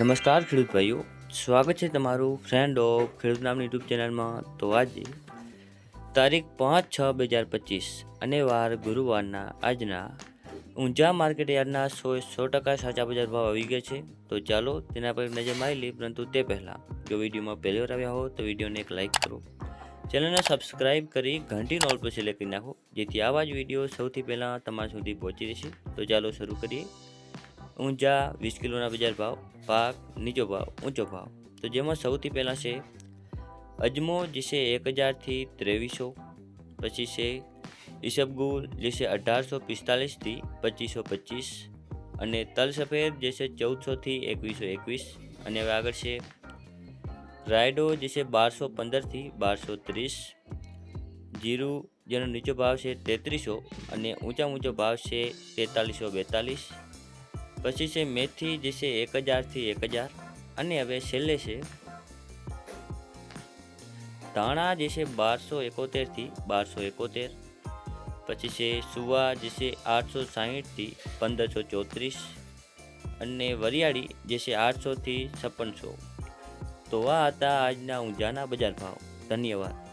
નમસ્કાર ખેડૂત ભાઈઓ, સ્વાગત છે તમારું ફ્રેન્ડ ઓફ ખેડૂત નામની યુટ્યુબ ચેનલમાં. તો આજે તારીખ પાંચ છ બે હજાર પચીસ અને વાર ગુરુવારના આજના ઊંઝા માર્કેટ યાર્ડના સો સો ટકા સાચા બજાર ભાવ આવી ગયા છે. તો ચાલો તેના પર નજર મારી લઈએ, પરંતુ તે પહેલાં, જો વિડીયોમાં પહેલી વાર આવ્યા હો, તો વિડીયોને એક લાઇક કરો. ચેનલને સબસ્ક્રાઇબ કરી ઘંટી નોલ પર સિલેક્ટ કરી નાખો, જેથી આવા જ વીડિયો સૌથી પહેલાં તમારા સુધી પહોંચી જશે તો ચાલો શરૂ કરીએ. ઊંઝા વીસ કિલોના બજાર ભાવ. પાક નીચો ભાવ ઊંચો ભાવ તો જેમાં સૌથી પહેલાં છે અજમો જે છે એક હજારથી ત્રેવીસો, પછી છે ઈસબગુલ જે છે અઢારસો પિસ્તાલીસથી પચીસો પચીસ, અને તલ સફેદ જે છે ચૌદસોથી એકવીસો એકવીસ, અને હવે આગળ છે રાયડો જે છે બારસો પંદરથી બારસો ત્રીસ, જીરું, જેનો નીચો ભાવ છે તેત્રીસો, અને ઊંચા ઊંચો ભાવ છે તેતાલીસો બેતાલીસ પછી છે મેથી, જે છે એક હજારથી એક હજાર. અને હવે છેલ્લે છે ધાણા, જે છે બારસો એકોતેરથી બારસો એકોતેર. પછી છે સુવા, જે છે આઠસો સાહીઠથી પંદરસો ચોત્રીસ. અને વરિયાળી, જે છે આઠસોથી છપ્પનસો. તો આ હતા આજના ઊંઝાના બજાર ભાવ. ધન્યવાદ.